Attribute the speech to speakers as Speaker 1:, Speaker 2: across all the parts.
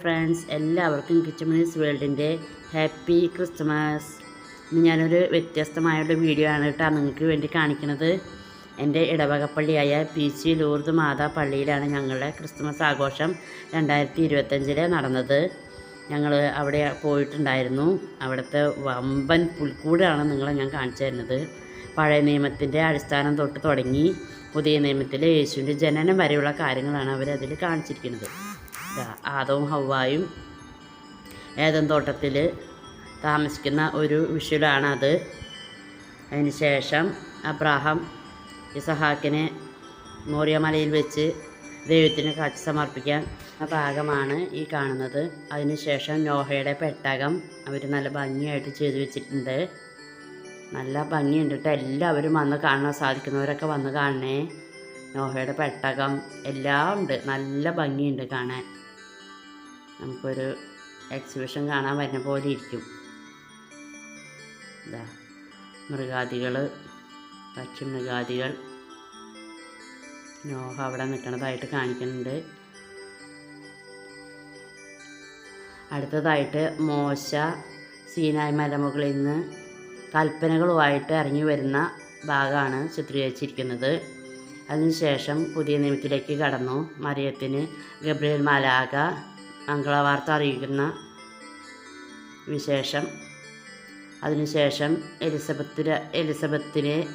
Speaker 1: Friends എല്ലാവർക്കും kitchen minis വേൾഡിന്റെ happy Christmas. ഇന്ന് ഞാനൊരു വ്യത്യസ്തമായൊരു വീഡിയോ ആണ് കേട്ടോ നിങ്ങൾക്ക് വേണ്ടി കാണിക്കുന്നത്. എന്റെ ഇടവകപ്പള്ളിയായ പി സി ലൂർദ് മാതാ പള്ളിയിലാണ് ഞങ്ങളുടെ ക്രിസ്മസ് ആഘോഷം രണ്ടായിരത്തി ഇരുപത്തഞ്ചിലെ നടന്നത്. ഞങ്ങൾ അവിടെ പോയിട്ടുണ്ടായിരുന്നു. അവിടുത്തെ വമ്പൻ പുൽക്കൂടാണ് നിങ്ങളെ ഞാൻ കാണിച്ചു തരുന്നത്. പഴയ നിയമത്തിന്റെ അടിസ്ഥാനം തൊട്ട് തുടങ്ങി പുതിയ നിയമത്തിലെ യേശുവിന്റെ ജനനം വരെയുള്ള കാര്യങ്ങളാണ് അവരതിൽ കാണിച്ചിരിക്കുന്നത്. ആദവും ഹവായും ഏതൻ തോട്ടത്തിൽ താമസിക്കുന്ന ഒരു വിഷുലാണത്. അത് അതിന് ശേഷം അബ്രാഹാം ഇസഹാക്കിനെ മോറിയമലയിൽ വെച്ച് ദൈവത്തിന് കാഴ്ച സമർപ്പിക്കാൻ ഭാഗമാണ് ഈ കാണുന്നത്. അതിനുശേഷം നോഹയുടെ പെട്ടകം അവർ നല്ല ഭംഗിയായിട്ട് ചെയ്തു വെച്ചിട്ടുണ്ട്. നല്ല ഭംഗിയുണ്ട് എല്ലാവരും വന്ന് കാണാൻ സാധിക്കുന്നവരൊക്കെ വന്ന് കാണണേ. നോഹയുടെ പെട്ടകം എല്ലാം ഉണ്ട്. നല്ല ഭംഗിയുണ്ട് കാണാൻ. നമുക്കൊരു എക്സിബിഷൻ കാണാൻ വരുന്ന പോലെ ഇരിക്കും. ഇതാ മൃഗാദികൾ പക്ഷി മൃഗാദികൾ. നോഹ അവിടെ നിൽക്കുന്നതായിട്ട് കാണിക്കുന്നുണ്ട്. അടുത്തതായിട്ട് മോശ സീനായ് മലമുകളിൽ നിന്ന് കൽപ്പനകളുമായിട്ട് ഇറങ്ങി വരുന്ന ഭാഗമാണ് ചിത്രീകരിച്ചിരിക്കുന്നത്. അതിനുശേഷം പുതിയ നിയമത്തിലേക്ക് കടന്നു. മറിയത്തിന് ഗബ്രിയൽ മാലാക മംഗളവാർത്ത അറിയിക്കുന്ന വിശേഷം. അതിനുശേഷം എലിസബത്തിന് എലിസബത്തിനെ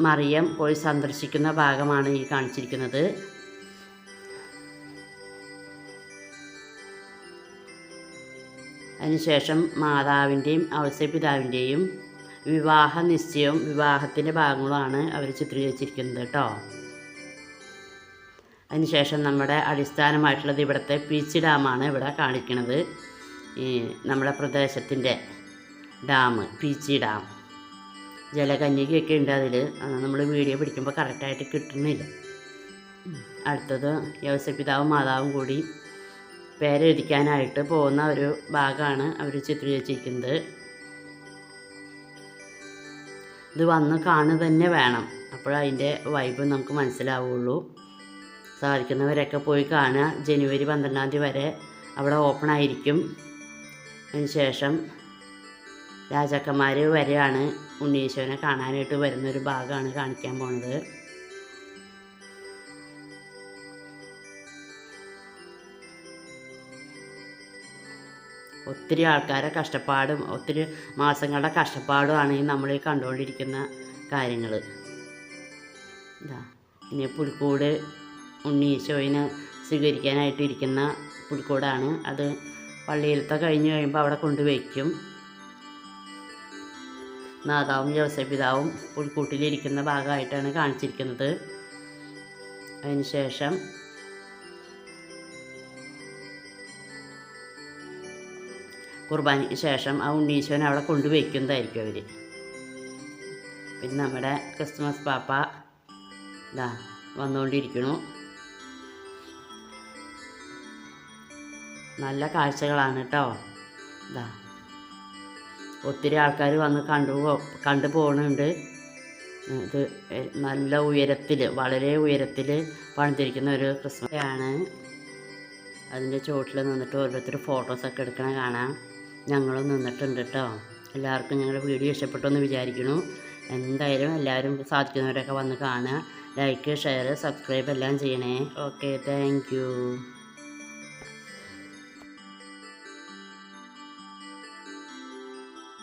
Speaker 1: മറിയം പോയി സന്ദർശിക്കുന്ന ഭാഗമാണ് ഈ കാണിച്ചിരിക്കുന്നത്. അതിനുശേഷം മാതാവിന്റെയും ഔസപിതാവിന്റെയും വിവാഹ നിശ്ചയവും വിവാഹത്തിന്റെ ഭാഗങ്ങളുമാണ് അവർ ചിത്രീകരിച്ചിരിക്കുന്നത് കേട്ടോ. അതിനുശേഷം നമ്മുടെ അടിസ്ഥാനമായിട്ടുള്ളത് ഇവിടുത്തെ പീച്ച് ഡാമാണ് ഇവിടെ കാണിക്കുന്നത് ഈ നമ്മുടെ പ്രദേശത്തിന്റെ ഡാം പീച്ചി ഡാം. ജലകന്യകയൊക്കെ ഉണ്ട് അതിൽ. നമ്മൾ വീഡിയോ പിടിക്കുമ്പോൾ കറക്റ്റായിട്ട് കിട്ടുന്നില്ല. അടുത്തത് യവസപിതാവും മാതാവും കൂടി പേരെഴുതിക്കാനായിട്ട് പോകുന്ന ഒരു ഭാഗമാണ് അവർ ചിത്രീകരിച്ചിരിക്കുന്നത്. ഇത് വന്ന് കാണുക തന്നെ വേണം. അപ്പോഴതിന്റെ വൈബ് നമുക്ക് മനസ്സിലാവുള്ളൂ. സാധിക്കുന്നവരൊക്കെ പോയി കാണുക. ജനുവരി പന്ത്രണ്ടാം തീയതി വരെ അവിടെ ഓപ്പൺ ആയിരിക്കും. അതിനുശേഷം രാജാക്കന്മാർ വരെയാണ് ഉണ്ണീശ്വരനെ കാണാനായിട്ട് വരുന്നൊരു ഭാഗമാണ് കാണിക്കാൻ പോണത്. ഒത്തിരി ആൾക്കാരെ കഷ്ടപ്പാടും ഒത്തിരി മാസങ്ങളുടെ കഷ്ടപ്പാടുമാണ് ഈ നമ്മൾ ഈ കണ്ടുകൊണ്ടിരിക്കുന്ന കാര്യങ്ങൾ ഇനി പുൽക്കൂട് ഉണ്ണീശോയിനെ സ്വീകരിക്കാനായിട്ടിരിക്കുന്ന പുൽക്കൂടാണ്. അത് പള്ളിയിലത്തെ കഴിഞ്ഞ് കഴിയുമ്പോൾ അവിടെ കൊണ്ടുവയ്ക്കും നാദാവും ജോസപിതാവും പുൽക്കൂട്ടിലിരിക്കുന്ന ഭാഗമായിട്ടാണ് കാണിച്ചിരിക്കുന്നത്. അതിനുശേഷം കുർബാനയ്ക്ക് ശേഷം ആ ഉണ്ണീശോനെ അവിടെ കൊണ്ടുവയ്ക്കുന്നതായിരിക്കും അവർ പിന്നെ നമ്മുടെ ക്രിസ്മസ് പാപ്പ ഇതാ വന്നുകൊണ്ടിരിക്കണു നല്ല കാഴ്ചകളാണ് കേട്ടോ ഇതാ ഒത്തിരി ആൾക്കാർ വന്ന് കണ്ടു കണ്ടു പോകുന്നുണ്ട് ഇത് നല്ല ഉയരത്തിൽ വളരെ ഉയരത്തിൽ പണിതിരിക്കുന്ന ഒരു ക്രിസ്മസ് ആണ് അതിന്റെ ചുവട്ടിൽ നിന്നിട്ട് ഓരോരുത്തർ ഫോട്ടോസൊക്കെ എടുക്കണ കാണാം. ഞങ്ങളും നിന്നിട്ടുണ്ട് കേട്ടോ എല്ലാവർക്കും ഞങ്ങളുടെ വീഡിയോ ഇഷ്ടപ്പെട്ടു എന്ന് വിചാരിക്കുന്നു. എന്തായാലും എല്ലാവരും സാധിക്കുന്നവരൊക്കെ വന്ന് കാണുക. ലൈക്ക് ഷെയർ സബ്സ്ക്രൈബ് എല്ലാം ചെയ്യണേ. Okay thank